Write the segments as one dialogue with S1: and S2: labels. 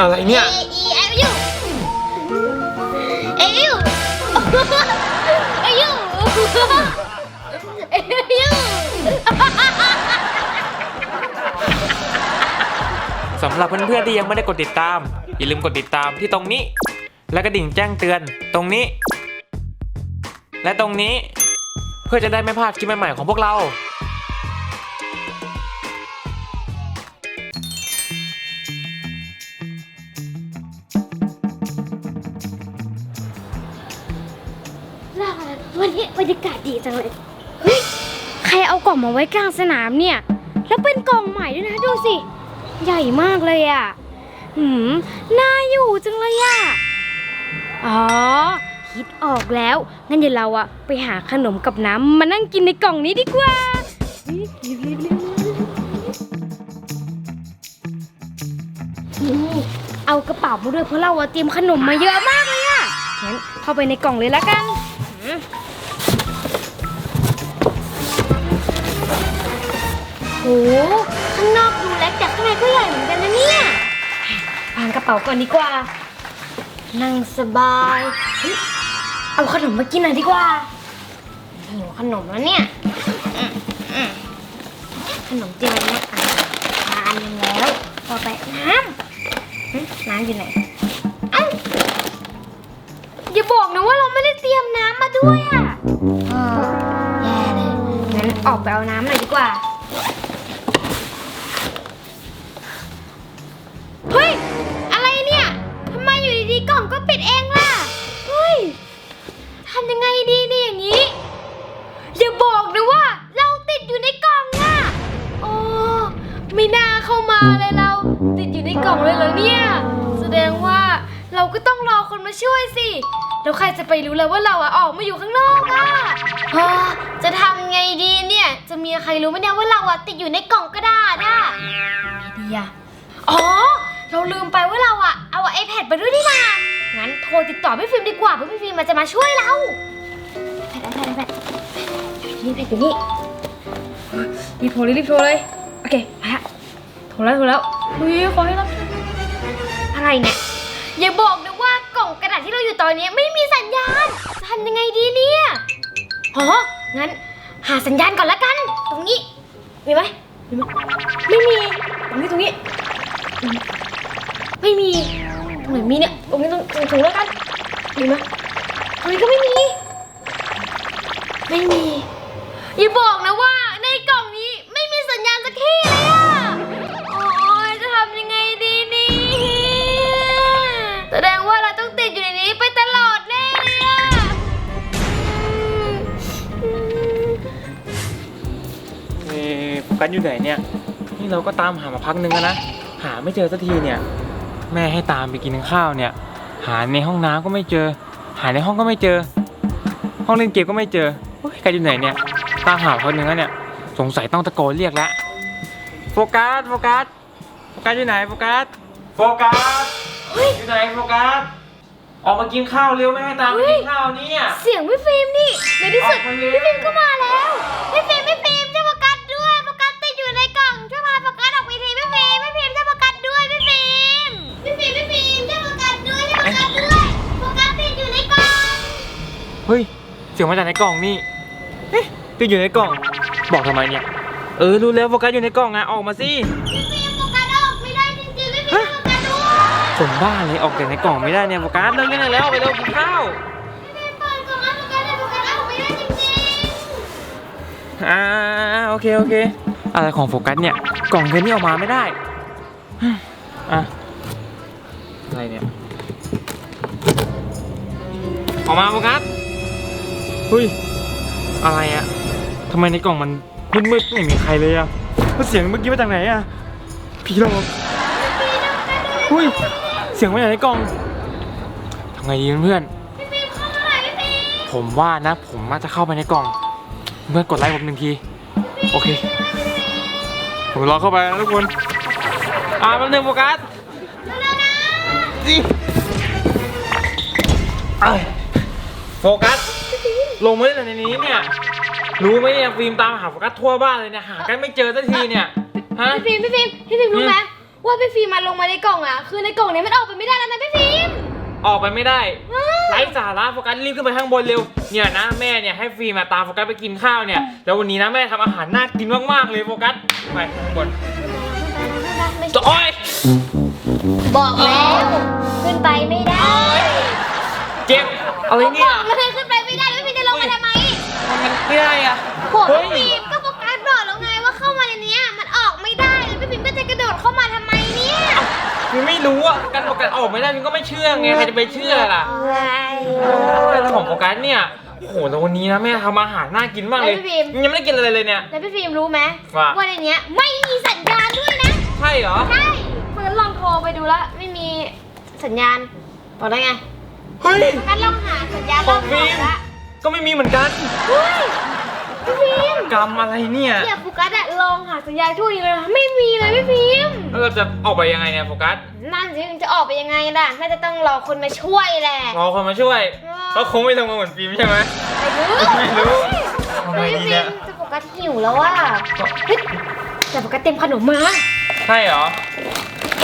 S1: อะไรเนี่ย
S2: E E F U F U F U F U
S1: สำหรับเพื่อนๆที่ยังไม่ได้กดติดตาม อย่าลืมกดติดตามที่ตรงนี้ และกระดิ่งแจ้งเตือนตรงนี้ และตรงนี้ เพื่อจะได้ไม่พลาดคลิปใหม่ๆของพวกเรา
S2: บรรยากาศดีจังเลยเฮ้ยใครเอากล่องมาไว้กลางสนามเนี่ย แล้วเป็นกล่องใหม่ด้วยนะดูสิ ใหญ่มากเลยอะหืมน่าอยู่จังเลยอะ อ๋อ คิดออกแล้ว งั้นเดี๋ยวเราอะไปหาขนมกับน้ำมานั่งกินในกล่องนี้ดีกว่าเอากระเป๋ามาด้วยเพราะเราอะเตรียมขนมมาเยอะมากเลยอะงั้นเข้าไปในกล่องเลยละกัน ข้างนอกดูเล็กแต่ข้างในก็ใหญ่เหมือนกันนะเนี่ยวางกระเป๋าก่อนดีกว่า นั่งสบายเฮ้ยเอาขนมมากินหน่อยดีกว่าหิวขนมแล้วเนี่ยอืมอืมขนมเจียวเนี่ยอะทานหนึ่งแล้วต่อไปน้ำหึน้ำอยู่ไหนเอ้าอย่าบอกนะว่าเราไม่ได้เตรียมน้ำมาด้วยอะ เออแย่เลยงั้นออกไปเอาน้ำหน่อยดีกว่า ไปรู้แล้วว่าเราอะออกมาอยู่ข้างนอกอะเฮ้อจะทำไงดีเนี่ย จะมีใครรู้ไหมเนี่ยว่าเราอะติดอยู่ในกล่องกระดาษอะไงดีอะอ๋อ เราลืมไปว่าเราอะเอาไอแพดไปด้วยนี่นางั้นโทรติดต่อพี่ฟิล์มดีกว่าเพื่อพี่ฟิล์มมันจะมาช่วยเราไอแพดไอแพดไอแพดอยู่นี่แพดอยู่นี่รีบโทรเลยรีบโทรเลย โอเคไปฮะโทรแล้วโทรแล้วเฮ้ยขอให้รับอะไรเนี่ย อย่าบอกนะว่ากล่องกระดที่เราอยู่ตอนนี้ไม่มีสัญญาณจะทำยังไงดีเนี่ยอ๋องั้น หาสัญญาณก่อนละกัน ตรงนี้ มีไหมมีไหมไม่มีตรงนี้ตรงนี้ ไม่มีตรงไหนมีเนี่ยตรงนี้ตรงตรงตรงแล้วกันมีไหมตรงนี้ก็ไม่มี ไม่มีอย่าบอกนะว่า อยู่ไห
S1: นเนี่ย นี่เราก็ตามหามาพักนึงแล้วนะ หาไม่เจอสักทีเนี่ย แม่ให้ตามไปกินข้าวเนี่ย หาในห้องน้ำก็ไม่เจอ หาในห้องก็ไม่เจอ ห้องเล่นเกมก็ไม่เจอโอ๊ยใครอยู่ไหนเนี่ย ตามหาคนหนึ่งแล้วเนี่ย สงสัยต้องตะโกนเรียกแล้วโฟกัส โฟกัส โฟกัสอยู่ไหน โฟกัส โฟกัส
S2: เฮ้ย
S1: อยู่ไหนโฟกัส ออกมากินข้าวเร็วไม่ให้ตามไปกินข้าวเนี่ย
S2: เสียงพี่ฟิล์มนี่ในที่สุด
S1: ออกมาเร็ว
S2: พี่ฟิล์มก็มาแล้วพี่ฟิล์ม
S1: ฮ้ย เสียงมาจากในกล่องนี่ เอ๊ะติดอยู่ในกล่อง บอกทำไมเนี่ย เออรู้แล้วโฟกัสอยู่ในกล่องอะออกมาสิ
S2: พี่ฟิล์มโฟกัสออกไม่ได้จริงๆพี่ฟิล์มโฟกัสด้วย
S1: สมบ้าเลยออกจากในกล่องไม่ได้เนี่ยโฟกัสเลิกเล่นได้แล้วไปเร็วกินข้าว
S2: พี่ฟิล์มเปิดกล่องแล้วโฟกัสเลยโฟกัสออกไม่ได้จริง
S1: อ่าโอเคโอเค อะไรของโฟกัสเนี่ย กล่องเทนนี่ออกมาไม่ได้อะอะไรเนี่ย ออกมาโฟกัส เฮ้ย อะไรอะทำไมในกล่องมันมืดๆไม่มีใครเลยอะแล้วเสียงเมื่อกี้มาจากไหนอะผีหลอกเฮ้ย เสียงมาจากในกล่องทำไงดีเพื่อน
S2: ๆพี่ฟิล์มเข้ามาหน่อยพี่ฟิล์ม
S1: ผมว่านะ ผมน่าจะเข้าไปในกล่อง เพื่อนกดไลค์ผมหนึ่งที โอเค ผมรอเข้าไปนะทุกคน อ่าแป๊บนึงโฟกัสนี่เอ้ยโฟกัส ลงมาได้แต่ในนี้เนี่ย รู้ไหมเนี่ยฟิล์มตามหาโฟกัสทั่วบ้านเลยเนี่ยหากันไม่เจอสักทีเนี่ย ฮะ
S2: พี่ฟิล์มพี่ฟิล์มพี่ฟิล์มรู้ไหมว่าพี่ฟิล์มมาลงมาในกล่องอะ คือในกล่องเนี้มันออกไปไม่ได้แล้วนะพี่ฟิล์ม
S1: ออกไปไม่ได้
S2: อ้าว
S1: ไร้สาระโฟกัสรีบขึ้นไปข้างบนเร็ว เนี่ยนะแม่เนี่ยให้ฟรีมาตามโฟกัสไปกินข้าวเนี่ย แล้ววันนี้นะแม่ทำอาหารน่ากินมากๆเลยโฟกัส ไปข้างบน
S2: ไม่
S1: จะอ้อย
S2: บอกแล้ว ขึ้นไปไม่ได้
S1: เจ็บอะไรเนี่ย
S2: บอกแล้วขึ้นไป ไม่ได้
S1: อะ
S2: โห
S1: เฮ้ย
S2: พี่ฟิล์มก็โฟกัสบอกแล้วไงว่าเข้ามาในเนี้ยมันออกไม่ได้แล้วพี่ฟิล์มก็จะกระโดดเข้ามาทำไมเนี่ย
S1: มันไม่รู้อะการโฟกัสออกไม่ได้มันก็ไม่เชื่อไงใครจะไปเชื่อล่ะแล้วของโฟกัสเนี่ยโอ้โหแล้ววันนี้นะแม่ทำอาหารน่ากินมากเลย
S2: แล้วพี่พิมพ์
S1: ยังไม่ได้กินอะไรเลยเนี่ย
S2: แล้วพี่ฟิล์มรู้ไหม
S1: ว่า
S2: ในเนี้ยไม่มีสัญญาณด้วยนะ
S1: ใช่เหรอ
S2: ใช่เฟิร์นลองโทรไปดูแล้วไม่มีสัญญาณบอกได้ไง
S1: เฮ้ย
S2: โฟกัสลองหาสัญญาณ
S1: ข
S2: ร
S1: อ
S2: องบ
S1: ฟิ
S2: นอ
S1: ล์
S2: ก
S1: ม
S2: ละ
S1: ก็ไม่มีเหมือนกัน
S2: เฮ้ยพี่ฟิล์ม
S1: กรรมอะไรเนี่ย
S2: เนี่ยโฟกัสอะลองหาสัญญาณทั่วนี้เลยนะไม่มีเลยพี่ฟิล์ม
S1: แล้วเราจะออกไปยังไงเนี่ยโฟกัส
S2: นั่นสิจะออกไปยังไงล่ะน่าจะต้องรอคนมาช่วยแหละ
S1: รอคนมาช่วย
S2: เออ
S1: เขาคงไม่ลงมาเหมือนฟิล์มใช่ไหม
S2: ไม่รู้
S1: ไม่รู้ทำไง
S2: เฮ้ย
S1: ดี
S2: พี่
S1: เนี่
S2: ฟิล์
S1: ย
S2: มจะโฟกัสหิวแล้วว่ะเฮ้ยแต่โฟกัสเต็มขนมมา
S1: ใช่เหรอ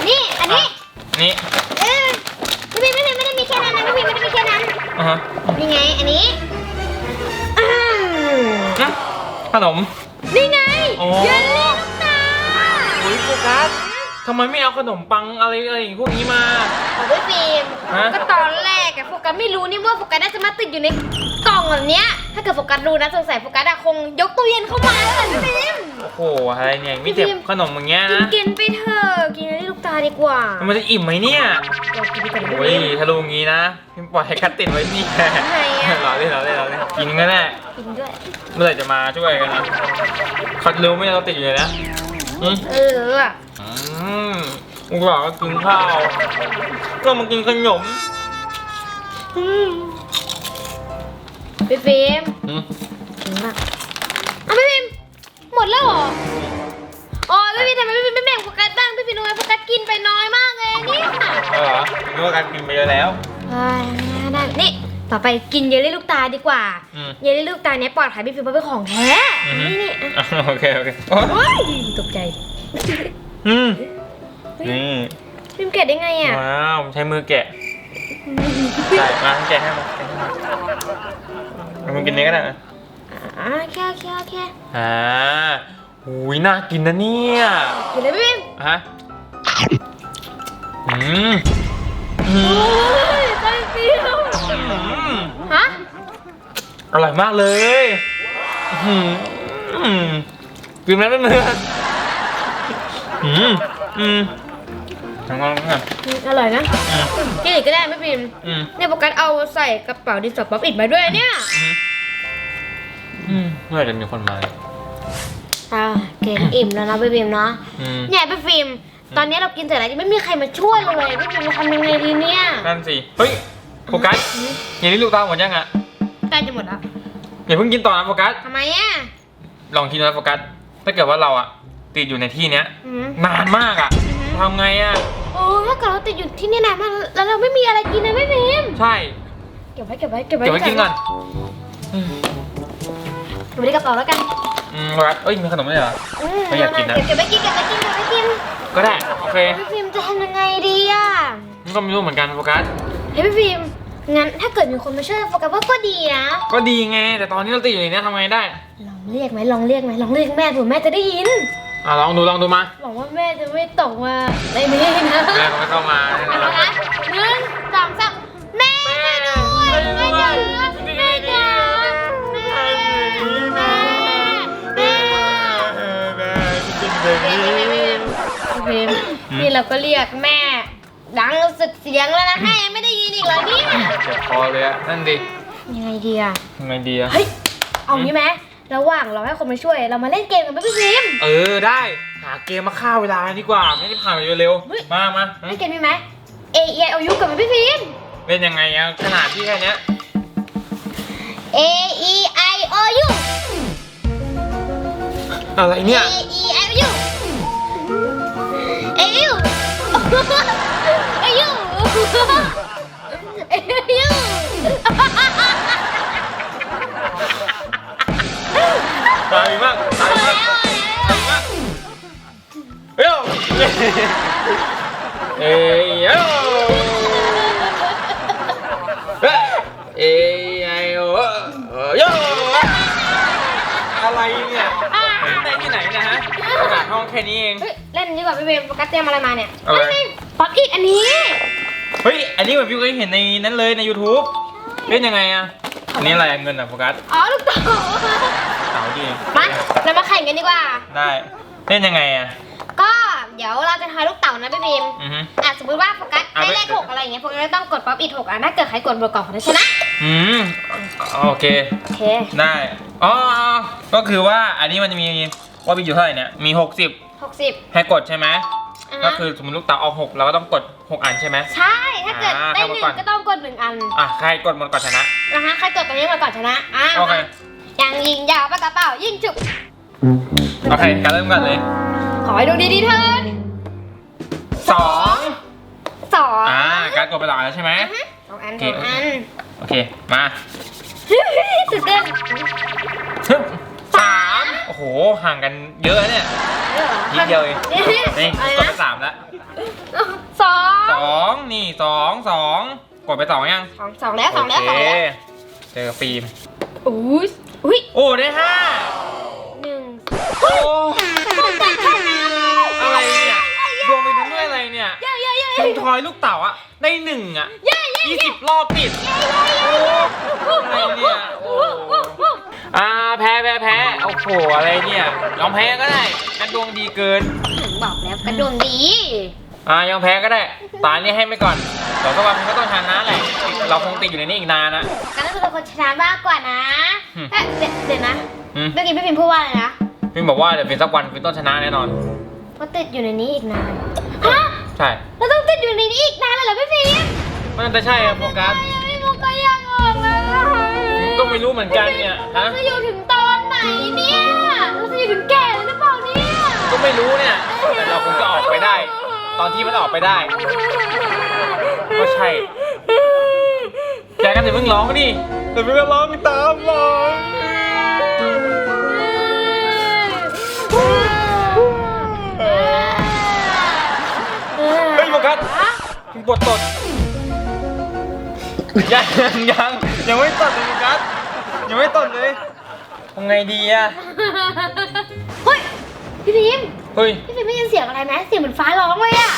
S2: นี่อันนี้
S1: นี่
S2: เออพี่ฟิล์มพี่ฟิล์มไม่ได้มีแค่นั้นนะพี่ฟิล์มไม่ได้มีแค่นั้น
S1: อะฮะ
S2: นี่ไงอันนี้
S1: ขนม
S2: นี่ไง
S1: อ๋อ
S2: เยลลี่ลูกตา
S1: โอ้ยโฟกัสทำไมไม่เอาขนมปังอะไรอะไรอย่างพวกนี้มา
S2: ของพี่ฟิล์ม
S1: ฮะ
S2: ก็ตอนแรกอะโฟกัสไม่รู้นี่ว่าโฟกัสน่าจะมาติดอยู่ในกล่องแบบเนี้ยถ้าเกิดโฟกัสรู้นะสงสัยโฟกัสอะคงยกตู้เย็นเข้ามาแล้วแหละพี่ฟิล์ม
S1: โอ้โหอะไรเนี่ย มีแต่
S2: พี่ฟิล์ม
S1: ขนมอย่างเงี้ย
S2: กิน
S1: นะ
S2: กินไปเถอะกินเยลลี่ลูกตาดีกว่า
S1: มันจะอิ่มไหมเนี่ย
S2: ลองกินดีกว่านะพี่
S1: โอ้ย
S2: ฟิล์ม
S1: ถ้ารู้อย่างงี้นะพิมปล่อยให้คัดติดไว้นี่แหละ
S2: ทำไมอะ
S1: รอเล่นรอเล่นรอเล่นกินก็แน่
S2: กินด้วย
S1: เมื่อไหร่จะมาช่วยกันนะคัดรู้ไหม่เราติดอยู่เลยนะอืม
S2: เอออะ
S1: อืมอุกหลอกก็กินข้าวก็มากินขนม
S2: พี่ฟิล์ม
S1: อืม
S2: กินมากอะพี่ฟิล์ม หมดแล้วเหรออ๋อพี่ฟิล์มทำไมพี่ฟิล์มไม่แบ่งโฟกัสบ้างพี่ฟิล์มทำไมโฟกัสกินไปน้อยมากเลยเนี่ย
S1: เอาเหรอนึกว่าการกินไปเยอะแล้ว
S2: เฮ้ยได้นี่ต่อไปกินเยลลี่ลูกตาดีกว่า
S1: อืม
S2: เยลลี่ลูกตาเนี้ยปลอดภัยพี่ฟิล์มเพราะเป็นของแท้
S1: อือฮึ
S2: นี่นี่อะ
S1: อะโอเคโอเคโอ้ย
S2: โอ้ยตกใจ
S1: อืม
S2: เฮ้ย
S1: นี่
S2: ฟิล์มเก็บได้ไงอะ
S1: ว้าวใช้มือแกะใช่มาแกะให้มาแกะให้มาเอามึงกินนี้ก็ได้นะ
S2: อ่าแค่แค่แค่
S1: อ่าหูยน่ากินนะเนี่ย
S2: กินเลยพี่ฟิล์ม
S1: ฮะอืมอื
S2: โอ้
S1: ม
S2: ยใจฟิล์ม
S1: อืม
S2: ฮะ
S1: อร่อยมากเลยอืมอืมกินแล้วไม่เมื่ออืมอืมทำงานทำงาน
S2: อร่อยนะ
S1: อืม
S2: กินอีกก็ได้พี่ฟิล์ม
S1: อืม
S2: เนี่ยโฟกัสเอาใส่กระเป๋าดินสอป๊อปอิดมาด้วยเนี่ย
S1: อืมอืม เมื่อไหร่จะมีคนมา
S2: อ่าเกมอิ่มแล้วนะพี่ฟิล์มเนาะ
S1: อืม
S2: เนี่ยพี่ฟิล์มตอนนี้เรากินเสร็จแล้วยังไม่มีใครมาช่วยเราเลยพี่ฟิล์มจะทำยังไงดีเนี่ย
S1: นั่นสิ เฮ้ย โฟกัสอย่างนี้ลูกตาหมดยังอะ
S2: ใกล้จะหมดแล้ว
S1: อย่าเพิ่งกินต่อนะโฟกัส
S2: ทำไมอะ
S1: ลองคิดนะโฟกัส ถ้าเกิดว่าเราอะติดอยู่ในที่เนี้ย
S2: อืม
S1: นานมากอะ
S2: อือฮึ
S1: ทำไงอะ
S2: โอ้ถ้าเกิดเราติดอยู่ที่นี่นานมากแล้วเราไม่มีอะไรกินนะพี่ฟิล์ม
S1: ใช่
S2: เก็บไว้เก็บไว้เก็บไว้
S1: เดี๋ยวไว้กินก่อนอืม
S2: เก็บไว้ในกระเป๋าแล้วกัน
S1: อืมโฟกัสเอ้ยมีขนมด้วยเหรอ
S2: อืม
S1: ไม่อยากกินนะ
S2: เก็บเก็บไว้กินเก็บไว้กินเก็บไว้กิน
S1: ก็ได้ โอเค
S2: พี่ฟิล์มจะทำยังไงดีอะ
S1: นี่ก็ไม่รู้เหมือนกันโฟกัส
S2: เฮ้ยพี่ฟิล์มงั้นถ้าเกิดมีคนมาช่วยโฟกัสว่าก็ดีนะ
S1: ก็ดีไง แต่ตอนนี้เราติดอยู่ในเนี้ยทำไงได้
S2: ลองเรียกไหมลองเรียกไหมลองเรียกแม่ดูแม่จะได้ยิน
S1: อะลองดูลองดูมา
S2: หวังว่าแม่จะไม่ตกมาในนี้นะ
S1: แม่ก็ไม่เข้ามาแน่นอน
S2: นะหนึ่งสองสามแม่
S1: เพ
S2: มนี่เราก็เรียกแม่ ดังสุดเสียงแล้วนะแม่ยังไม่ได้ยินอีกเหรอเนี่ย
S1: เจ็บคอเลยอะนั่นดิ
S2: ยังไงดีอะ
S1: ยังไงดีอะ
S2: เฮ้ยเอางี้ไหมระหว่างเราให้คนมาช่วย เรามาเล่นเกมกันไหมพี่ฟิล์ม
S1: เออได้ หาเกมมาฆ่าเวลาดีกว่า ไม่ได้ผ่านไปเร็ว
S2: เฮ้ย
S1: ๆมามา
S2: เล่นเกมนี้ไหม A E I O U กับไหมพี่ฟิล์ม
S1: เล่นยังไงอะขนาดที่แค่เนี้ย
S2: A E I O U
S1: อะไรเนี่ย
S2: A E I O U A U A U A U
S1: ตายมากตายมากตายมากเฮ้ยเอ้ยเอ้ยเอ้ยโอเอ้ยอะไรเนี่ย เล่นที่ไหนนะฮะขนาดห้องแค่นี้เอง
S2: เฮ้ยเล่นดีกว่าพี่เบมโฟกัสเตรียมอะไรมาเนี่ย
S1: อะไร
S2: เฮ้ยป๊อปอิดอันนี้
S1: เฮ้ย อันนี้เหมือนพี่เคยเห็นในนั้นเลยใน YouTube เล่นยังไงอะอันนี้อะไรอะเงินอะโฟกัส
S2: อ๋อลูกเต๋า
S1: เสาดี
S2: มาเรามาแข่งกันดีกว่า
S1: ได้เล่นยังไงอะ
S2: ก็เดี๋ยวเราจะทายลูกเต๋านะพี่เบม
S1: อือฮึ
S2: อะสมมติว่าโฟกัส
S1: อะ
S2: ได้เลขหกอะไรอย่างเงี้ยโฟกัสก็ต้องกดป๊อปอิดหกอะถ้าเกิดใครกดบอร์ก่อนคนนั้นชนะ
S1: อืมโอเค
S2: โอเค
S1: ได้อ๋อก็คือว่าอันนี้มันจะมีว่ามีอยู่เท่าไหร่เนี่ยมี 60
S2: หกสิบ
S1: ให้กดใช่ไหม
S2: อะ
S1: ก็คือสมมติลูกเต๋าเอา6เราก็ต้องกด6อันใช่ไหม
S2: ใช่ ถ้าเกิด
S1: อ่า
S2: ได้
S1: เข้า
S2: ห
S1: มา
S2: นึ่ง
S1: ก่อน
S2: ก็ต้องกดหนึ่งอัน
S1: อะใครกดหมดก่อนชนะ
S2: นะคะใครกดตัวนี้มาก่อนชนะอะ
S1: โอเค
S2: ยังยิงยาวปากกระเป๋ายิงจุบ
S1: โอเคการเริ่มก่อนเลย
S2: ขอให้ดูดีๆเถิด
S1: สอง
S2: สอง
S1: อ่าการกดไปหลายแล้วใช่ไหม
S2: อะฮะสองอัน
S1: โอเค
S2: สองอัน
S1: โอเค มา
S2: ตื่นเต้น
S1: ฮึบสามโอ้โห ห่างกันเยอะเนี่ยนิดเดียวเองนี่
S2: อะไร
S1: กดไป
S2: นะ
S1: สามแล้ว
S2: สอง
S1: สองนี่สองสองกดไปสองยัง
S2: สองสองแล้วสองแล้ว
S1: โอ
S2: สอง
S1: เค
S2: แล้ว
S1: เจอฟิล์ม
S2: อุ้ยอุ้ย
S1: โอ้ได้ห้า
S2: หนึ่ง
S1: โอ้
S2: อะ
S1: เยอย
S2: อะ
S1: คุณทอยลูกเต๋าอะได้หนึ่งอะ
S2: ยี่
S1: สิบรอบติดโอ้อะไรเนี่ยโอ้อ่าแพ้แพ้แพ้โอ้โหอะไรเนี่ยยอมแพ้ก็ได้กันดวงดีเกิน
S2: บอกแล้วกระดวงดี
S1: อ่ายอมแพ้ก็ได้ ตานี่ให้ไม่ก่อนเดี๋ยวสักวันมันก็ต้องชนะแหละเราคงติดอยู่ในนี้อีกนานนะ
S2: กันก็คือคนชนะมากกว่านะเดี๋ยวเดี๋ยวนะเมื่อกี้พี่พิมพูดว่าอะไรนะ
S1: ฟิล์มบอกว่าเดี๋ยวเป็นสักวันฟิล์มต้องชนะแน่นอน
S2: ว่าะติดอยู่ในนี้อีกนานฮะ
S1: ใช่
S2: มพ์
S1: มันจะใช่อะโฟกัส
S2: พี่มุกก็ยังออกเลย
S1: ก็ไม่รู้เหมือนกันเนี่ย
S2: เรา
S1: ฮะ
S2: จะอยู่ถึงตอนไหนเนี่ยเราจะอยู่ถึงแก่เลยหรือเปล่าเนี่ย
S1: ก็ไม่รู้เนี่ยแต่เราคงจะออกไปได้ ตอนที่มันออกไปได้ ก็ใช่แกกันอย่าเพิ่งร้องดิแต่เพิ่งร้องตามร้องเฮ้ยโฟกัสคุณปวดตด ยังยังยังยังไม่ตดเลยโฟกัสยังไม่ตดเลยทำไงดีอะ
S2: เฮ้ยพี่พิมพ์
S1: เฮ้ย
S2: พี่พิมพ์ได้ยินเสียงอะไรไหมเสียงเหมือนฟ้าร้องเลยอะ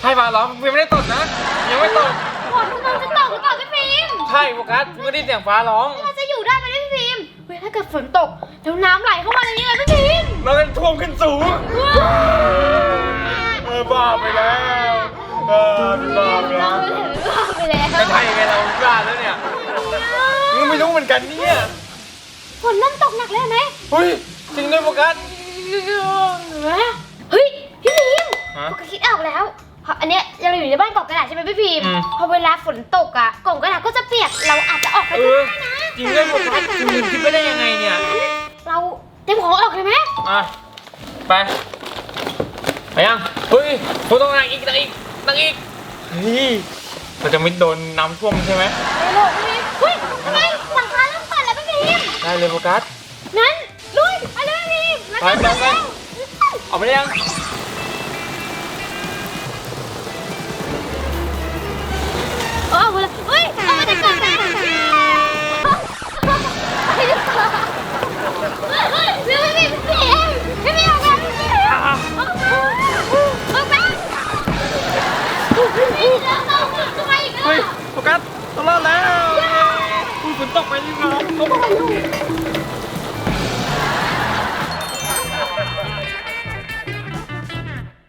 S1: ใช่ป่ะร้องฟิล์มไม่ได้ตดนะ ยังไม่ตด
S2: ฝนกำลังจะตกหรือเปล่าพี่พิมพ์
S1: ใช่โฟกัสไม่ได้เสียงฟ้าร้อง
S2: เราจะอยู่ได้ไหมเนี่ยพี่พิมพ์เฮ้ยถ้าเกิดฝนตกแล้วน้ำไหลเข้ามาในนี้เลยพี่พิมพ์
S1: เราจะท่วมขึ้นสูงเออบ้าไปแล้วเออเป็นบ้าไปแล้
S2: เรา
S1: ว
S2: ไปเลยไปแล้ว
S1: ไม่ใช่ไงเราบ้าแล้วเนี่ยยังไม่รู้เหมือนกันเนี่ย
S2: ฝนเริ่มตกหนักแล้วเห็นไหม
S1: เฮ้ยจริงด้วยโฟกัส
S2: เฮ้ยพี่พิมพ์
S1: ฮะ
S2: ปกคิดออกแล้วเพราะอันเนี้ยเราอยู่ในบ้านกล่องกระดาษใช่ไหมพี่พิมพ์
S1: อืม
S2: พอเวลาฝนตกอะกล่องกระดาษก็จะเปียกเราอาจจะออกไป
S1: เอ
S2: ก็
S1: อ
S2: ได้นะ
S1: จริงด้วยโฟกัสคุณลืมคิดไปได้ยังไงเนี่ย
S2: เราเตรียมของออกเลยไหม
S1: อะไปไปยังเฮ้ยคุณต้องนั่งอีกนั่งอีกนั่งอีกเฮ้ย เราจะไม่โดนน้ำท่วมใช่ไหม
S2: ไปเลยพี่พิมพ์เฮ้ยทำไมหลังคาเริ่มเปิดแล้วพี่พิมพ์
S1: ได้เลยโฟกัส
S2: งั้นลุยไปเลยพี่พิมพ์
S1: ไปไปไปออกไปได้ยัง 好不好用